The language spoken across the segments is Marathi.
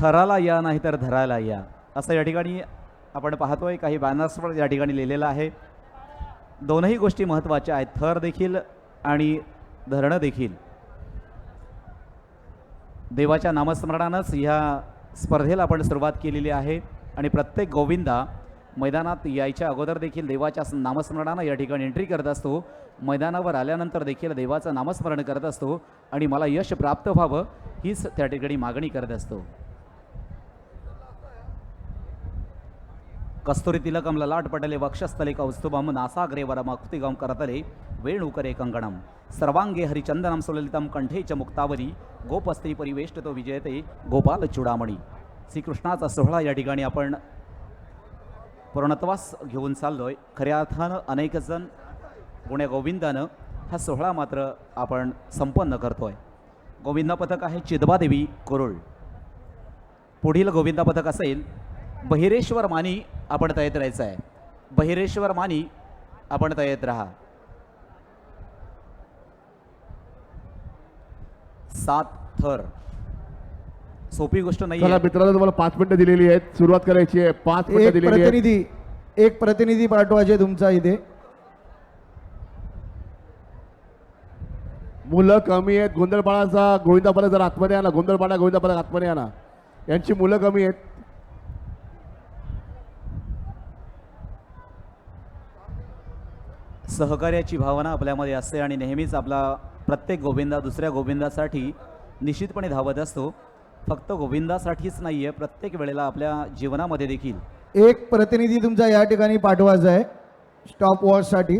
थराला या नाही तर धराला या. असं या ठिकाणी आपण पाहतोय. काही बॅनर्सवर या ठिकाणी लिहिलेलं आहे. दोनही गोष्टी महत्त्वाच्या आहेत. थर देखील आणि धरणं देखील. देवाच्या नामस्मरणानंच ह्या स्पर्धेला आपण सुरुवात केलेली आहे. आणि प्रत्येक गोविंदा मैदानात यायच्या अगोदर देखील देवाच्या नामस्मरणानं या ठिकाणी एंट्री करत असतो. मैदानावर आल्यानंतर देखील देवाचं नामस्मरण करत असतो. आणि मला यश प्राप्त व्हावं हीच त्या ठिकाणी मागणी करत असतो. कस्तुरी तिलकम ललाट पटले वक्षस्थले कौस्तुभम नासाग्रे वरमक्तिगम करतले वेणुकरे कंगणम सर्वांगे हरिचंदनम सुललितम कंठे च मुक्तावरी गोपस्त्री परिवेष्टतो विजयते गोपाल चुडामणी श्रीकृष्णाचा सोहळा या ठिकाणी आपण पूर्णत्वास घेऊन चाललो आहे खऱ्या अर्थानं अनेकजण गुण्या गोविंदानं हा सोहळा मात्र आपण संपन्न करतोय गोविंदा पथक आहे चिदबादेवी कुरुळ पुढील गोविंदा पथक असेल बहिरेश्वर मानी आपण तयात राहायचं आहे. बहिरेश्वर मानी आपण तयात राहा. सात थर. सोपी गोष्ट नाही चला मित्रांनो तुम्हाला पाच मिनिटं दिलेली आहेत. सुरुवात करायची आहे. पाच मिनिटं एक दिलेली आहेत. प्रतिनिधी एक प्रतिनिधी पाठवायचे तुमचा इथे. मुलं कमी आहेत. गोंधळपाडाचा गोविंदा पदक जर आतमध्ये आणा. गोंधळपाडा गोविंदा पदक आतमध्ये आणा. यांची मुलं कमी आहेत. सहकार्याची भावना आपल्यामध्ये असते आणि नेहमीच आपला प्रत्येक गोविंदा दुसऱ्या गोविंदासाठी निश्चितपणे धावत असतो. फक्त गोविंदासाठीच नाही आहे प्रत्येक वेळेला आपल्या जीवनामध्ये देखील. एक प्रतिनिधी तुमचा या ठिकाणी पाठवायचा आहे स्टॉप वॉचसाठी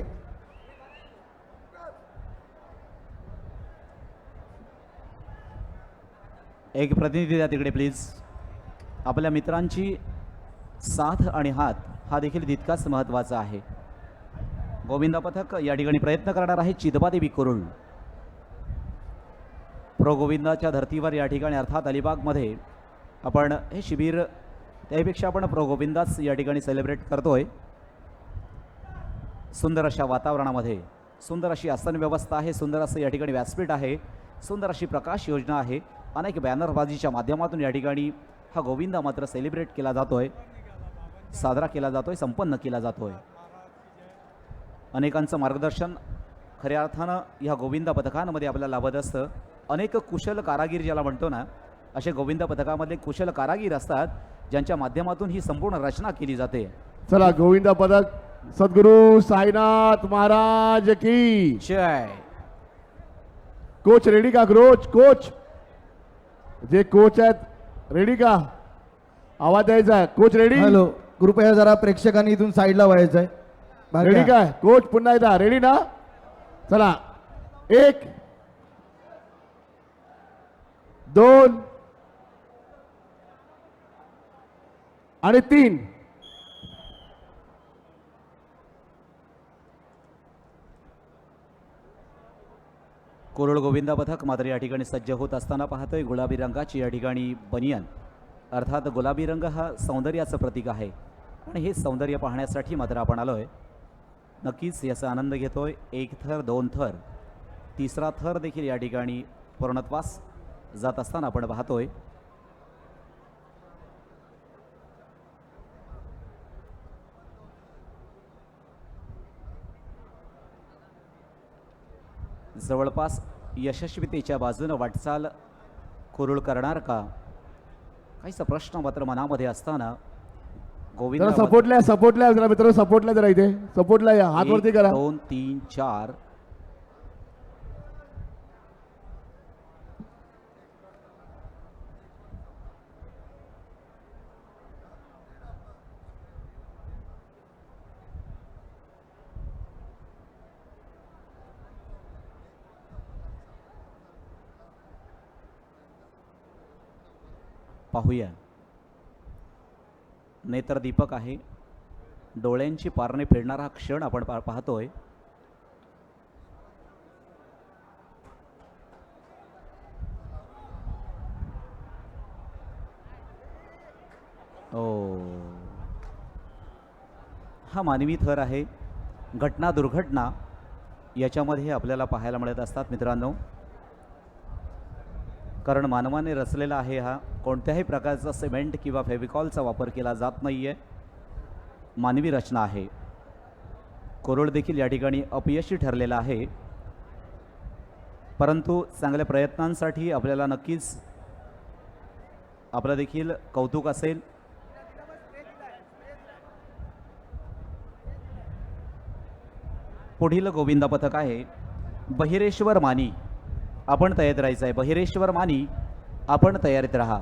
एक प्रतिनिधी द्या तिकडे प्लीज आपल्या मित्रांची साथ आणि हात हा देखील तितकाच महत्त्वाचा आहे. गोविंदा पथक या ठिकाणी प्रयत्न करणार आहे. चिदबादेवी कुरुळ प्रो गोविंदाच्या धर्तीवर या ठिकाणी अर्थात अलिबागमध्ये आपण हे शिबिर त्यापेक्षा आपण प्रो गोविंदाच या ठिकाणी सेलिब्रेट करतोय. सुंदर अशा वातावरणामध्ये सुंदर अशी आसन व्यवस्था आहे सुंदर असं या ठिकाणी व्यासपीठ आहे सुंदर अशी प्रकाश योजना आहे. अनेक बॅनरबाजीच्या माध्यमातून या ठिकाणी हा गोविंदा मात्र सेलिब्रेट केला जातोय. साजरा केला जातोय संपन्न केला जातोय. अनेकांचं मार्गदर्शन खऱ्या अर्थानं ह्या गोविंदा पथकांमध्ये आपल्याला लाभत असतं. अनेक कुशल कारागीर ज्याला म्हणतो ना असे गोविंदा पथकामधले कुशल कारागीर असतात ज्यांच्या माध्यमातून ही संपूर्ण रचना केली जाते. चला गोविंदा पदक सद्गुरू साईनाथ महाराज की. जय. कोच रेडी का कोच कोच? जे कोच आहेत रेडी का? आवाज द्यायचा आहे. Coach ready? हॅलो कृपया जरा प्रेक्षकांनी इथून साईडला व्हायचं आहे रेडी काय? कोच पुन्हा एकदा. रेडी ना? चला. एक दोन आणि तीन. कोरळ गोविंदा पथक मात्र या ठिकाणी सज्ज होत असताना पाहतोय गुलाबी रंगाची या ठिकाणी बनियन. अर्थात गुलाबी रंग हा सौंदर्याचं प्रतीक आहे. आणि हे सौंदर्य पाहण्यासाठी मात्र आपण आलोय. नक्कीच याचा आनंद घेतो आहे एक थर दोन थर. तिसरा थर देखील या ठिकाणी पूर्णत्वास जात असताना आपण पाहतोय. जवळपास यशस्वीतेच्या बाजूनं वाटचाल कुरुळ करणार का? काहीसा प्रश्न मात्र मनामध्ये असताना गोविंद जरा सपोर्टला सपोर्टला जरा मित्र सपोर्टला जरा इथे. सपोर्टला या हात वरती करा. दोन तीन चार. पाहूया. नेत्रदीपक आहे. डोळ्यांची पारणे फिरणारा हा क्षण आपण पा पाहतोय. ओ. हा मानवी थर आहे. घटना दुर्घटना याच्यामध्ये आपल्याला पाहायला मिळत असतात मित्रांनो. कारण मानवाने रचलेला आहे हा कोणत्याही प्रकारचा सिमेंट किंवा फेविकॉलचा वापर केला जात नाही आहे मानवी रचना आहे. कोरोळ देखील या ठिकाणी अपयशी ठरलेला आहे. परंतु चांगल्या प्रयत्नांसाठी आपल्याला नक्कीच आपलं देखील कौतुक असेल. पुढील गोविंदा पथक आहे बहिरेश्वर मानी. आपण तयारीत राहायचं आहे. बहिरेश्वर मानी आपण तयारीत राहा.